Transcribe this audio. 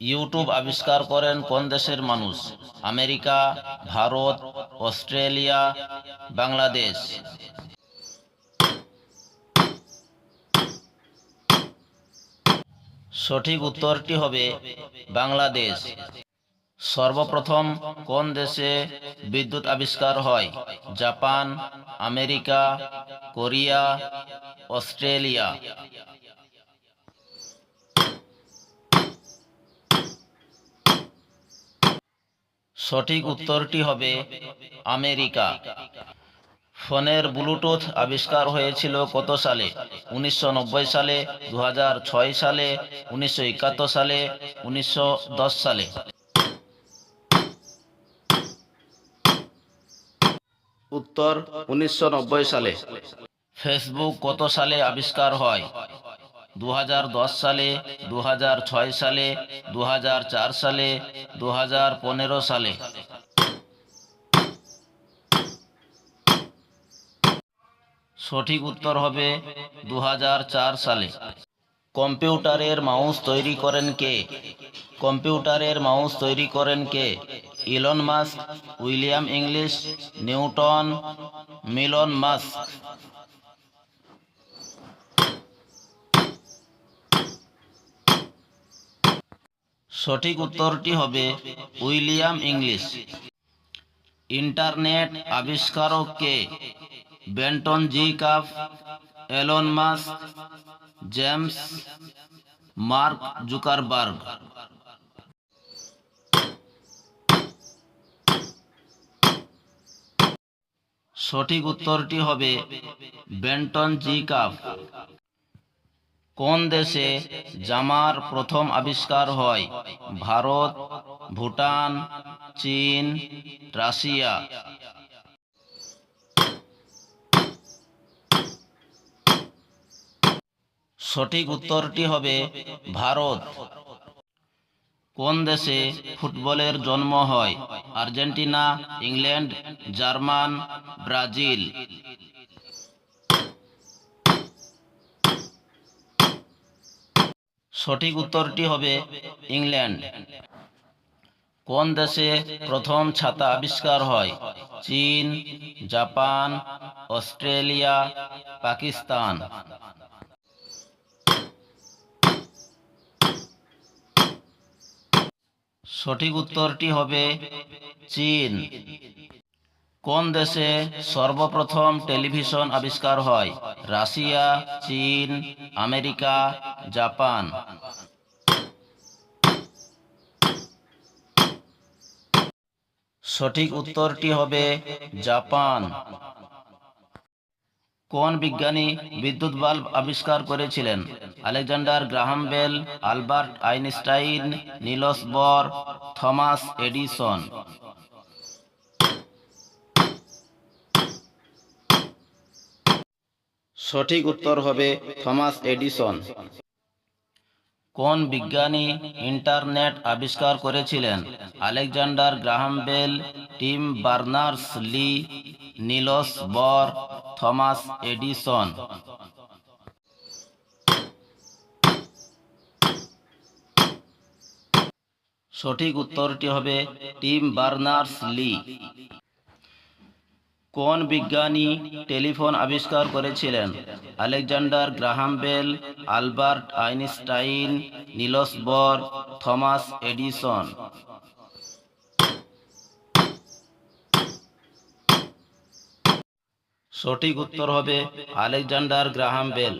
YouTube আবিষ্কার করেন কোন দেশের মানুষ? America, Bharat, Australia, Bangladesh. সঠিক উত্তরটি হবে বাংলাদেশ। সর্বপ্রথম কোন দেশে বিদ্যুৎ আবিষ্কার হয়? Japan, America, Korea, Australia. সঠিক উত্তরটি হবে আমেরিকা। ফোনের ব্লুটুথ আবিষ্কার হয়েছিল কত সালে? উনিশশো নব্বই সালে দু হাজার ছয় সালে, উনিশশো একাত্তর সালে, উনিশশো দশ সালে। উত্তর উনিশশো নব্বই সালে। ফেসবুক কত সালে আবিষ্কার হয়? দু হাজার দশ সালে দু হাজার ছয় সালে দু হাজার চার সালে দু হাজার পনেরো সালে। সঠিক উত্তর হবে দু হাজার চার সালে। কম্পিউটারের মাউস তৈরি করেন কে? কম্পিউটারের মাউস তৈরি করেন কে? Elon Musk, William English, Newton, Milon Musk. সঠিক উত্তরটি হবে উইলিয়াম ইংলিশ। ইন্টারনেট আবিষ্কারক কে Vinton G cup Elon Musk James Mark Zuckerberg. সঠিক উত্তরটি হবে বেন্টন জি কাপ কোন দেশে জামার প্রথম আবিষ্কার হয়? ভারত, ভুটান, চীন, রাশিয়া। সঠিক উত্তরটি হবে ভারত। কোন দেশে ফুটবলের জন্ম হয়? Argentina, England, German, Brazil. সঠিক উত্তরটি হবে ইংল্যান্ড। কোন দেশে প্রথম ছাতা আবিষ্কার হয়? চীন, জাপান, অস্ট্রেলিয়া, পাকিস্তান। সঠিক উত্তরটি হবে চীন। কোন দেশে সর্বপ্রথম টেলিভিশন আবিষ্কার হয়? রাশিয়া, চীন, আমেরিকা জাপান। সঠিক উত্তরটি হবে জাপান। কোন বিজ্ঞানী বিদ্যুৎ বাল্ব আবিষ্কার করেছিলেন? Alexander Graham Bell, Albert Einstein, Niels Bohr, Thomas Edison. সঠিক উত্তর হবে থমাস এডিসন। কোন বিজ্ঞানী ইন্টারনেট আবিষ্কার করেছিলেন? Alexander Graham Bell, Tim Berners, Lee, Niels Bohr, Thomas Edison. সঠিক উত্তরটি হবে টিম বার্নার্স, লি। কোন বিজ্ঞানী টেলিফোন আবিষ্কার করেছিলেন? Alexander Graham Bell, Albert Einstein, Niels Bohr, Thomas Edison. সঠিক উত্তর হবে আলেকজান্ডার গ্রাহাম বেল।